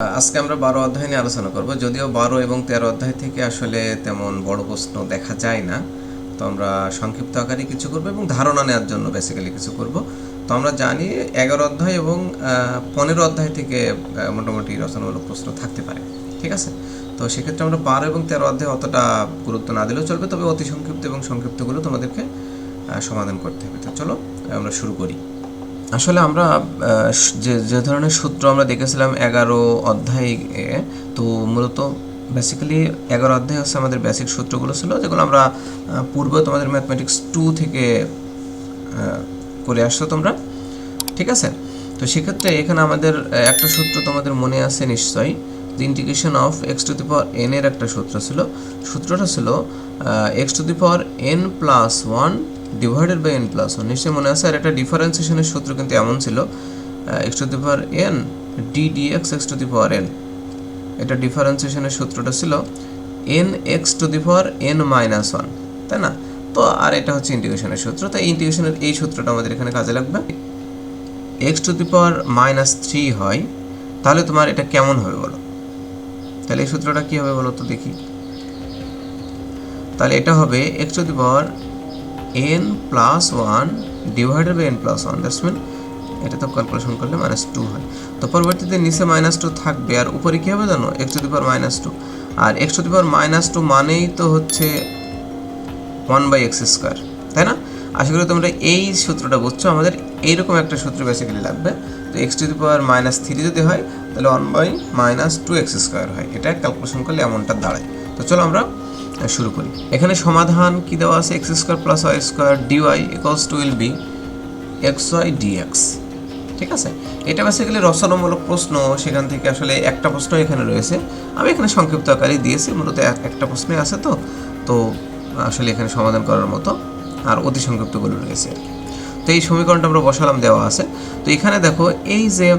আজকে আমরা বারো অধ্যায় নিয়ে আলোচনা করব। যদিও বারো এবং তেরো অধ্যায় থেকে আসলে তেমন বড় প্রশ্ন দেখা যায় না। তো আমরা সংক্ষিপ্ত আকারে কিছু করব এবং ধারণা নেওয়ার জন্য বেসিক্যালি কিছু করব। তো আমরা জানি এগারো অধ্যায় এবং পনেরো অধ্যায় থেকে মোটামুটি রচনামূলক প্রশ্ন থাকতে পারে। ঠিক আছে? তো সেক্ষেত্রে আমরা বারো এবং তেরো অধ্যায় অতটা গুরুত্ব না দিলেও চলবে। তবে অতি সংক্ষিপ্ত এবং সংক্ষিপ্তগুলো তোমাদেরকে সমাধান করতে হবে। তো চলো, আমরা শুরু করি। আসলে আমরা যে যে ধরনের সূত্র আমরা দেখেছিলাম এগারো অধ্যায়ে, তো মূলত বেসিক্যালি এগারো অধ্যায় হচ্ছে আমাদের বেসিক সূত্রগুলো ছিল, যেগুলো আমরা পূর্বে তোমাদের ম্যাথমেটিক্স টু থেকে করে আসছো তোমরা, ঠিক আছে? তো সেক্ষেত্রে এখানে আমাদের একটা সূত্র তোমাদের মনে আছে নিশ্চয়ই integration of X to the power N এর একটা সূত্র ছিল। সূত্রটা ছিল X to the power N plus one divided by N plus one নিশ্চয়ই মনে আছে? আর একটা ডিফারেন্সিয়েশনের সূত্র কিন্তু এমন ছিল X to the power N D D X X to the power N এটা ডিফারেন্সিয়েশনের সূত্রটা ছিল N X to the power N minus one তাই না? তো আর এটা হচ্ছে ইন্টিগ্রেশনের সূত্র তো এই ইন্টিগ্রেশনের এই সূত্রটা আমাদের এখানে কাজে লাগবে। X to the power minus three হয়, তাহলে তোমার এটা কেমন হবে বলো? তাহলে এই সূত্রটা কী হবে বলো তো দেখি। তাহলে এটা হবে X to the power N plus one divided by N plus one that's mean এটা তো ক্যালকুলেশন করলে মাইনাস টু হয়। তো পরবর্তীতে নিচে মাইনাস টু থাকবে, আর উপরে কী হবে জানো? X to the power minus two R x to the power minus two মানেই তো হচ্ছে ওয়ান বাই এক্স স্কোয়ার তাই না? আশা করি তোমরা এই সূত্রটা বুঝছ। আমাদের এইরকম একটা সূত্র বেসিক্যালি লাগবে। তো x to the power minus three যদি হয়, তাহলে one by minus two x square হয়। এটা ক্যালকুলেশন করলে এমনটা দাঁড়ায়। তো চলো আমরা শুরু করি। এখানে সমাধান কি দেওয়া আছে? X square plus y square dy equals to will be x y dx ঠিক আছে? এটা বেসিক্যালি রচনামূলক প্রশ্ন, সেখান থেকে আসলে একটা প্রশ্ন এখানে রয়েছে। আমি এখানে সংক্ষিপ্ত আকারে দিয়েছি, মূলত এক- একটা প্রশ্নই আছে তো। তো, আসলে এখানে সমাধান করার মতো আর অতি সংক্ষিপ্তগুলো রয়েছে আর কি। তো এই সমীকরণটা আমরা বসালাম, দেওয়া আছে। তো এখানে দেখো, এই যে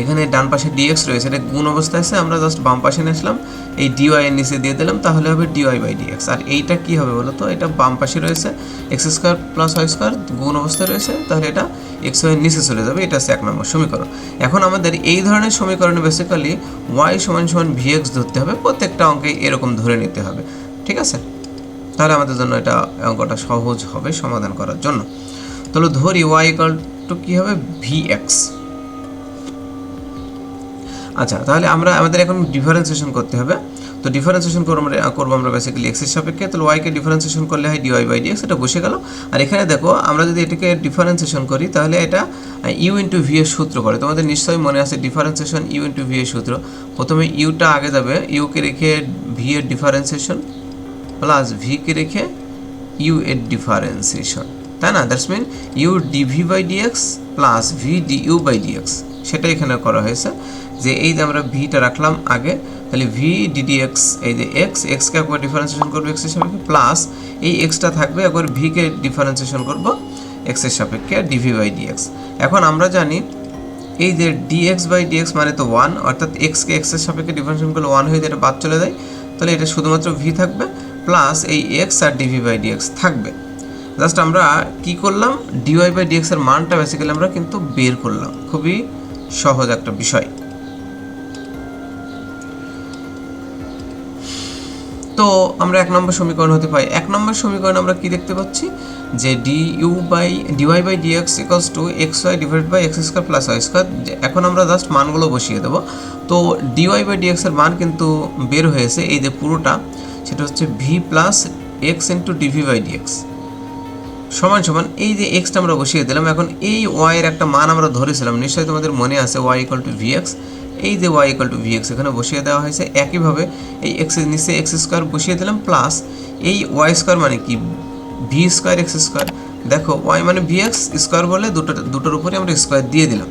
এখানে ডান পাশে ডিএক্স রয়েছে, এটা গুণ অবস্থায় আছে? আমরা জাস্ট বাম পাশে নিয়ে আসলাম এই ডিওয়াই এর নিচে দিয়ে দিলাম, তাহলে হবে ডিওয়াই বাই ডিএক্স আর এইটা কি হবে বলো তো এটা বাম পাশে রয়েছে x square plus y square গুণ অবস্থায় রয়েছে? তাহলে এটা এক্স ওয়াই নিচে চলে যাবে, এটা হচ্ছে এক নম্বর সমীকরণ। এখন আমাদের এই ধরনের সমীকরণে বেসিক্যালি ওয়াই সমান সমান ভিএক্স ধরতে হবে, প্রত্যেকটা অঙ্কে এরকম ধরে নিতে হবে, ঠিক আছে? তাহলে আমাদের জন্য এটা অঙ্কটা সহজ হবে সমাধান করার জন্য। তাহলে ধরি ওয়াই ইকাল টু কী হবে? ভি এক্স আচ্ছা তাহলে আমরা আমাদের এখন ডিফারেন্সিয়েশন করতে হবে। তো ডিফারেন্সিয়েশন করব আমরা করব আমরা বেসিক্যালি এক্সের সাপেক্ষে, তাহলে ওয়াইকে ডিফারেন্সিয়েশন করলে হয় ডিওয়াই বাই ডিএক্স এটা বসে গেল। আর এখানে দেখো, আমরা যদি এটাকে ডিফারেন্সিয়েশন করি, তাহলে এটা ইউ ইন্টু ভি এর সূত্র করে। তোমাদের নিশ্চয়ই মনে আছে ডিফারেন্সিয়েশন ইউ ইন্টু ভি এর সূত্র। প্রথমে ইউটা আগে যাবে ইউকে রেখে ভি এর ডিফারেন্সিয়েশন প্লাস ভিকে রেখে ইউ এর ডিফারেন্সিয়েশন তাই না? That's mean u dv by dx plus v d u by dx সেটা এখানে করা হয়েছে। যে এই যে আমরা ভিটা রাখলাম আগে, তাহলে ভি ডিডি এক্স এই যে এক্স এক্সকে একবার ডিফারেন্সিয়েশন করব এক্সের সাপেক্ষে প্লাস এই এক্সটা থাকবে একবার ভিকে ডিফারেন্সিয়েশন করব এক্সের সাপেক্ষে ডিভি বাই ডিএক্স এখন আমরা জানি এই যে ডিএক্স বাই ডিএক্স মানে তো ওয়ান অর্থাৎ এক্সকে এক্সের সাপেক্ষে ডিফারেন্সিয়েশন করলে ওয়ান হয়ে এটা বাদ চলে যায়, তাহলে এটা শুধুমাত্র ভি থাকবে প্লাস এই এক্স আর ডিভি বাই ডিএক্স থাকবে। জাস্ট আমরা কি করলাম? ডিওয়াই বাই ডিএক্স এর মানটা বেসিক্যালি আমরা কিন্তু বের করলাম। খুবই সহজ একটা বিষয়। তো আমরা এক নম্বর সমীকরণ হতে পাই এক নম্বর সমীকরণ আমরা কি দেখতে পাচ্ছি? যে d u by dy by dx equals to x y divide by x square plus y square এখন আমরা জাস্ট মানগুলো বসিয়ে দেবো। তো ডিওয়াই বাই ডিএক্স এর মান কিন্তু বের হয়েছে এই যে পুরোটা। সেটা হচ্ছে v plus x into dv by dx সমান সমান এই যে এক্সটা আমরা বসিয়ে দিলাম। এখন এই ওয়াই এর একটা মান আমরা ধরেছিলাম। নিশ্চয়ই তোমাদের মনে আছে y equal to v x এই যে y equal to v x এখানে বসিয়ে দেওয়া হয়েছে, একইভাবে এই এক্সের নিচে এক্স স্কোয়ার বসিয়ে দিলাম প্লাস এই ওয়াই স্কোয়ার মানে কি? ভি স্কোয়ার এক্স স্কোয়ার দেখো ওয়াই মানে ভি এক্স স্কোয়ার বলে দুটো, দুটোর উপরে আমরা স্কোয়ার দিয়ে দিলাম।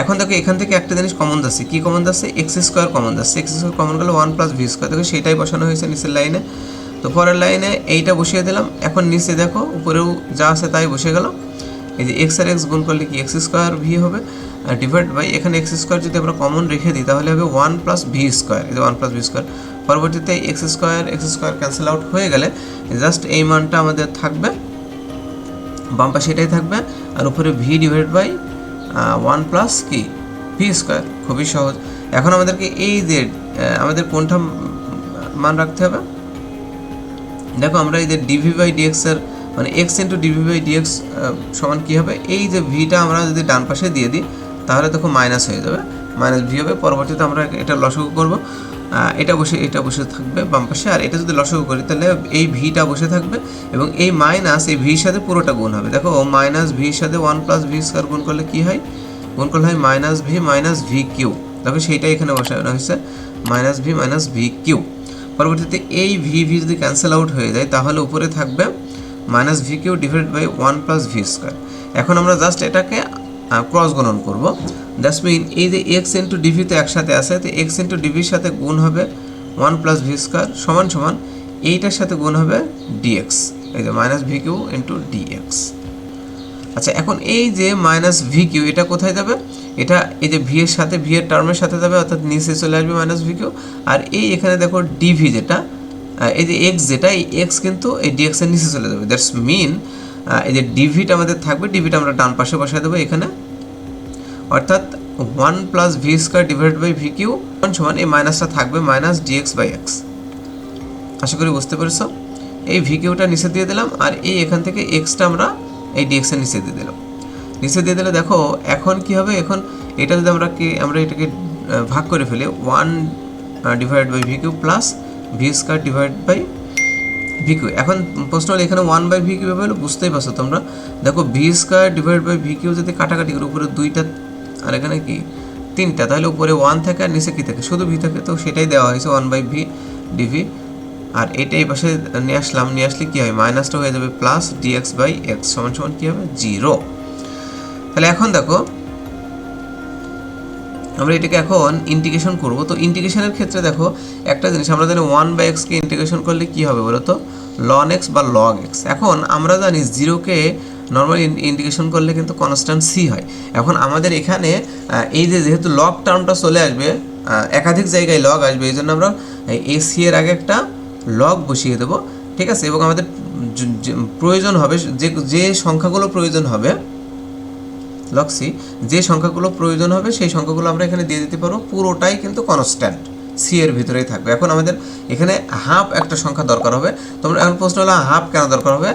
এখন দেখো, এখান থেকে একটা জিনিস কমন যাচ্ছে। কি কমন যাচ্ছে? এক্স স্কোয়ার কমন যাচ্ছে। এক্স স্কোয়ার কমন গেলে ওয়ান প্লাস ভি স্কোয়ার দেখো সেটাই বসানো হয়েছে নিচের লাইনে তো পরের লাইনে এইটা বসিয়ে দিলাম। এখন নিচে দেখো, উপরেও যা আছে তাই বসে গেল। এই যে এক্স আর এক্স গুণ করলে কি এক্স স্কোয়ার ভি হবে? ডিভাইড বাই এখানে এক্স স্কোয়ার যদি আমরা কমন রেখে দিই, তাহলে হবে ওয়ান প্লাস ভি স্কোয়ার এই যে ওয়ান প্লাস ভি স্কোয়ার পরবর্তীতে x square x square cancel out হয়ে গেলে জাস্ট এই মানটা আমাদের থাকবে, বাম পাশে এটাই থাকবে। আর উপরে v divide by one plus কি? ভি স্কোয়ার খুবই সহজ। এখন আমাদেরকে এই যে আমাদের কোনটা মান রাখতে হবে? দেখো আমরা এই যে ডিভি বাই ডিএক্স এর মানে x into dv by dx সমান কী হবে? এই যে ভিটা আমরা যদি ডান পাশে দিয়ে দিই, তাহলে দেখো মাইনাস হয়ে যাবে। মাইনাস ভি হবে, পরবর্তীতে আমরা এটা লসগু করব। এটা বসে এটা বসে থাকবে বাম পাশে। আর এটা যদি লসগু করি, তাহলে এই ভিটা বসে থাকবে এবং এই মাইনাস এই ভির সাথে পুরোটা গুণ হবে। দেখো মাইনাস ভির সাথে ওয়ান প্লাস ভি স্কোয়ার গুণ করলে কী হয়? গুণ করলে হয় minus v minus v cube দেখো, সেইটাই এখানে বসানো হয়েছে। Minus v minus v cube পরবর্তীতে এই ভি ভি যদি ক্যান্সেল আউট হয়ে যায়, তাহলে উপরে থাকবে minus v cube divide by one plus v square এখন আমরা জাস্ট এটাকে ক্রস গণন করব। দ্যাটস মিন এই যে এক্স ইন্টু ডিভি তো একসাথে আছে, তো এক্স ইন্টু ডিভির সাথে গুণ হবে ওয়ান প্লাস ভি স্কোয়ার সমান সমান এইটার সাথে গুণ হবে ডিএক্স এই যে minus v cube into dx আচ্ছা এখন এই যে মাইনাস ভি কিউ এটা কোথায় যাবে? এটা এই যে ভি এর সাথে ভি এর টার্মের সাথে যাবে, অর্থাৎ নিচে চলে আসবে মাইনাস ভি কিউ আর এই এখানে দেখো ডিভি যেটা এই যে এক্স যেটা, এই এক্স কিন্তু এই ডিএক্স এর নিচে চলে যাবে। দ্যাটস মিন এই যে ডিভিটা আমাদের থাকবে ডিভিটা আমরা ডান পাশে বসায় দেবো এখানে। অর্থাৎ one plus v square divide by v cube সমান এই মাইনাসটা থাকবে মাইনাস ডিএক্স বাই এক্স আশা করি বুঝতে পেরেছ? এই ভি কিউটা নিচে দিয়ে দিলাম, আর এই এখান থেকে এক্সটা আমরা এই ডিএক্সের নিচে দিয়ে দিলাম। নিচে দিয়ে দিলে দেখো, এখন কি হবে? এখন এটা যদি আমরা কি, আমরা এটাকে ভাগ করে ফেলি one divide by v cube plus v square divide by v cube এখন প্রশ্ন হলো, এখানে ওয়ান বাই ভি কিউ হলো বুঝতেই পারছ তোমরা। দেখো v square divide by v cube যদি কাটাকাটি করে উপরে দুইটা, আর এখানে কি? তিনটা, তাহলে উপরে ওয়ান থাকে আর নিচে কী থাকে? শুধু ভি থাকে, তো সেটাই দেওয়া হয়েছে ওয়ান বাই ভি ডিভি আর এটা এই পাশে নিয়ে আসলাম, নিয়ে আসলে কী হয়? মাইনাসটা হয়ে যাবে প্লাস ডিএক্স বাই এক্স সমান সমান কী হবে? জিরো তাহলে এখন দেখো আমরা এটাকে এখন ইন্টিগ্রেশন করব। তো ইন্টিগ্রেশনের ক্ষেত্রে দেখো, একটা জিনিস, আমরা জানি ওয়ান বাই এক্সকে ইন্টিগ্রেশন করলে কি হবে বলো তো? লন এক্স বা লগ এক্স এখন আমরা জানি জিরোকে নর্মালি ইন্টিগ্রেশন করলে কিন্তু কনস্ট্যান্ট সি হয়। এখন আমাদের এখানে এই যে যেহেতু লগ টার্মটা চলে আসবে একাধিক জায়গায় লগ আসবে, এই জন্য আমরা এ সি এর আগে একটা লগ বসিয়ে দেবো। ঠিক আছে? এবং আমাদের প্রয়োজন হবে, যে যে সংখ্যাগুলো প্রয়োজন হবে লক্সি যে সংখ্যাগুলো প্রয়োজন হবে, সেই সংখ্যাগুলো আমরা এখানে দিয়ে দিতে পারব। পুরোটাই কিন্তু কনস্ট্যান্ট সি এর ভিতরেই থাকবে। এখন আমাদের এখানে হাফ একটা সংখ্যা দরকার হবে। তোমরা এখন প্রশ্ন হলো হাফ কেন দরকার হবে?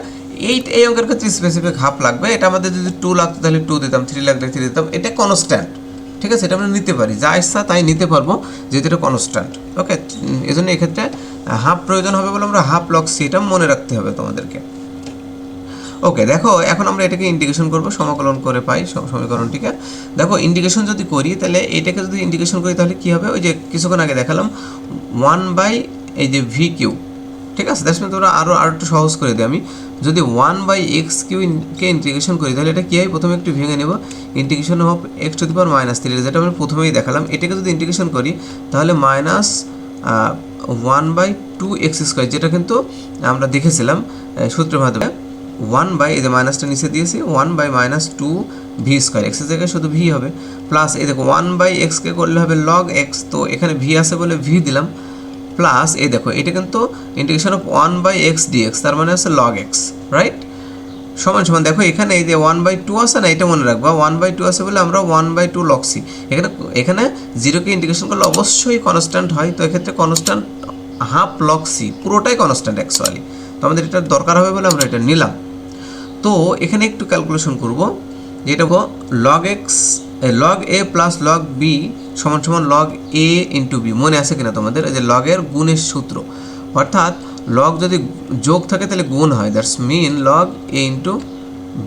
এই এই অঙ্কের ক্ষেত্রে স্পেসিফিক হাফ লাগবে। এটা আমাদের যদি টু লাগতো, তাহলে টু দিতাম থ্রি লাগলে থ্রি দিতাম। এটা কনস্ট্যান্ট ঠিক আছে? এটা আমরা নিতে পারি। যা ইচ্ছা তাই নিতে পারব, যেহেতু এটা কনস্ট্যান্ট ওকে এই জন্য এক্ষেত্রে হাফ প্রয়োজন হবে বলে আমরা হাফ লক সি এটা মনে রাখতে হবে তোমাদেরকে। ওকে দেখো, এখন আমরা এটাকে ইন্টিগ্রেশন করব, সমাকলন করে পাই সম- সমীকরণটিকে। দেখো ইন্টিগ্রেশন যদি করি, তাহলে এটাকে যদি ইন্টিগ্রেশন করি, তাহলে কি হবে? ওই যে কিছুক্ষণ আগে দেখালাম ওয়ান বাই এই যে ভি কিউ ঠিক আছে? মিন তোমরা আরও আরও একটু সহজ করে দিই আমি। যদি ওয়ান বাই এক্স কিউ কে ইন্টিগ্রেশন করি, তাহলে এটা কী হয়? প্রথমে একটু ভেঙে নেব। Integration of x to the power minus three যেটা আমি প্রথমেই দেখালাম। এটাকে যদি ইন্টিগ্রেশন করি, তাহলে minus one by two x square যেটা কিন্তু আমরা দেখেছিলাম সূত্রের মাধ্যমে। ওয়ান বাই এই যে মাইনাসটা নিচে দিয়েছি one by minus two v square এক্সের জায়গায় শুধু ভি হবে প্লাস এই দেখো ওয়ান বাই এক্সকে করলে হবে লগ এক্স তো এখানে ভি আছে বলে ভি দিলাম প্লাস এই দেখো, এটা কিন্তু integration of one by x dx তার মানে হচ্ছে লগ এক্স রাইট সমান সমান, দেখো এখানে এই যে ওয়ান বাই টু আছে না, এটা মনে রাখবা ওয়ান বাই টু আছে বলে আমরা ওয়ান বাই টু লক্সি এখানে এখানে জিরোকে ইন্টিগ্রেশন করলে অবশ্যই কনস্ট্যান্ট হয়, তো এক্ষেত্রে কনস্ট্যান্ট হাফ লক্সি পুরোটাই কনস্ট্যান্ট অ্যাকচুয়ালি তো আমাদের এটা দরকার হবে বলে আমরা এটা নিলাম। তো এখানে একটু ক্যালকুলেশন করব, যেটা log x log a plus log b সমান সমান লগ এ ইন্টু বি মনে আছে কিনা তোমাদের? যে লগের গুণের সূত্র। অর্থাৎ লগ যদি যোগ থাকে তাহলে গুণ হয়। That's mean log a into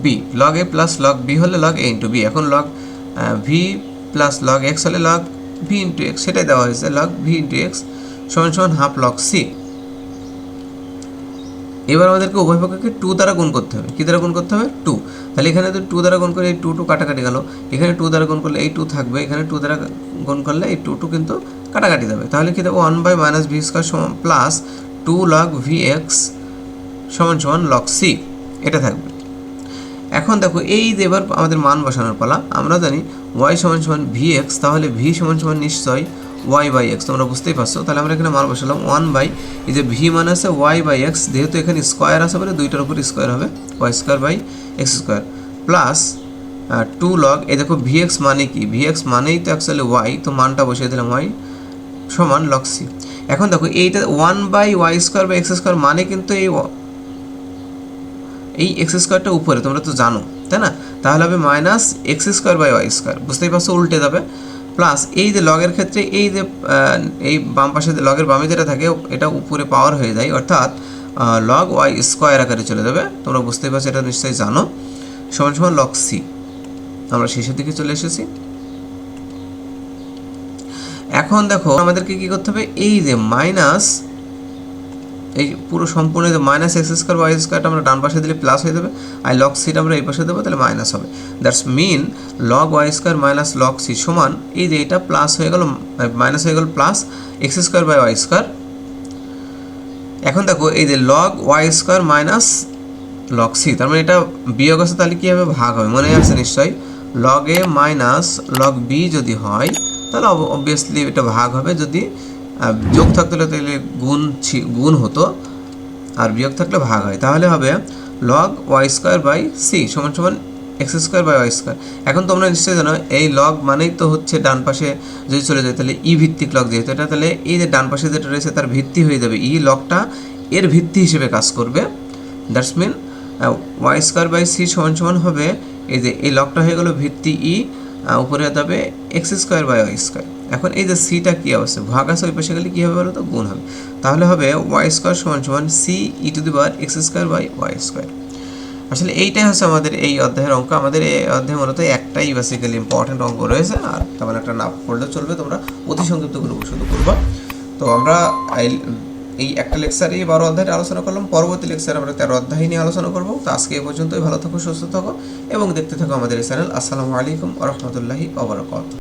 b log a plus log b হলে লগ এ ইন্টু বি এখন log v plus log x হলে লগ ভি ইন্টু এক্স সেটাই দেওয়া হয়েছে। লগ ভি ইন্টু এক্স সমান সমান হাফ লগ সি এবার আমাদেরকে উভয় পক্ষকে টু দ্বারা গুণ করতে হবে। কী দ্বারা গুণ করতে হবে? টু তাহলে এখানে তো টু দ্বারা গুণ করে এই টু টু কাটাকাটি গেল। এখানে টু দ্বারা গুণ করলে এই টু থাকবে। এখানে টু দ্বারা গুণ করলে এই টু টু কিন্তু কাটাকাটি যাবে। তাহলে কী দেবো? One by minus v square সমান plus two log v x সমান সমান লগ সি এটা থাকবে। এখন দেখো, এই যে এবার আমাদের মান বসানোর পালা, আমরা জানি ওয়াই সমান সমান ভি এক্স তাহলে ভি সমান সমান নিশ্চয়ই ওয়াই বাই এক্স তোমরা বুঝতেই পারছ? তাহলে আমরা এখানে মান বসালাম ওয়ান বাই এই যে ভি মানে আছে ওয়াই বাই এক্স যেহেতু এখানে স্কোয়ার আছে বলে দুইটার উপর স্কোয়ার হবে y square by x square plus two log এই দেখো ভিএক্স মানে কি? ভি এক্স মানেই তো অ্যাকচুয়ালি ওয়াই তো মানটা বসিয়ে দিলাম ওয়াই সমান লগ সি এখন দেখো এইটা ওয়ান বাই ওয়াই স্কোয়ার বা এক্স স্কোয়ার মানে কিন্তু এই এই এক্স স্কোয়ারটা উপরে, তোমরা তো জানো, তাই না? তাহলে হবে minus x square by y square বুঝতেই পারছ? উল্টে যাবে। প্লাস এই যে লগের ক্ষেত্রে এই যে এই বাম পাশে লগের বামে যেটা থাকে, এটা উপরে পাওয়ার হয়ে যায়। অর্থাৎ লগ ওয়াই স্কোয়ার আকারে চলে যাবে। তোমরা বুঝতেই পারছ, এটা নিশ্চয়ই জানো। সমান সমান লগ সি আমরা শেষের দিকে চলে এসেছি। এখন দেখো, আমাদেরকে কি করতে হবে? এই যে মাইনাস এই পুরো সম্পূর্ণ মাইনাস এক্স স্কোয়ার ওয়াই স্কোয়ারটা আমরা ডান পাশে দিলে প্লাস হয়ে যাবে, আর লগ সিটা আমরা এই পাশে দেবো, তাহলে মাইনাস হবে। That's mean log y square minus log c সমান, এই যে এটা প্লাস হয়ে গেল মাইনাস হয়ে গেল plus x square by y square এখন দেখো, এই যে log y square minus log c তার মানে এটা বিয়োগ আছে, তাহলে কী হবে ভাগ হবে? মনে আছে নিশ্চয়ই? Log a minus log b যদি হয়, তাহলে অবভিয়াসলি এটা ভাগ হবে যদি যোগ থাকতে হলে তাহলে গুণ গুণ হতো, আর বিয়োগ থাকলে ভাগ হয়। তাহলে হবে log y square by c সমান সমান x square by y square এখন তোমরা নিশ্চয়ই জানো, এই লগ মানেই তো হচ্ছে ডান পাশে যদি চলে যায়, তাহলে ই ভিত্তিক লগ যেহেতু, এটা তাহলে এই যে ডান পাশে যেটা রয়েছে, তার ভিত্তি হয়ে যাবে। ই লগটা এর ভিত্তি হিসেবে কাজ করবে। That's mean y square by c সমান সমান হবে, এই যে এই লগটা হয়ে গেল ভিত্তি ই উপরে হতে হবে x square by y square এখন এই যে সিটা কী অবস্থা? ভাগ আছে ওই পাশে গেলে কী হবে বলো তো গুণ হবে। তাহলে হবে ওয়াই স্কোয়ার সমান সমান c e to the power x square by y square আসলে এইটাই হচ্ছে আমাদের এই অধ্যায়ের অঙ্ক। আমাদের এই অধ্যায়ে মূলত একটাই বেসিক্যালি ইম্পর্টেন্ট অঙ্ক রয়েছে। আর তেমন একটা না পড়লে চলবে, তোমরা অতি সংক্ষিপ্ত করে শুধু করবা তো আমরা এই- এই একটা লেকচারে বারো অধ্যায়ের আলোচনা করলাম। পরবর্তী লেকচারে আমরা তেরো অধ্যায় নিয়ে আলোচনা করব। তো আজকে এ পর্যন্তই। ভালো থাকো, সুস্থ থাকো এবং দেখতে থাকো আমাদের এই চ্যানেল আসসালামু আলাইকুম রহমতুল্লাহি ওবরাকাতুহ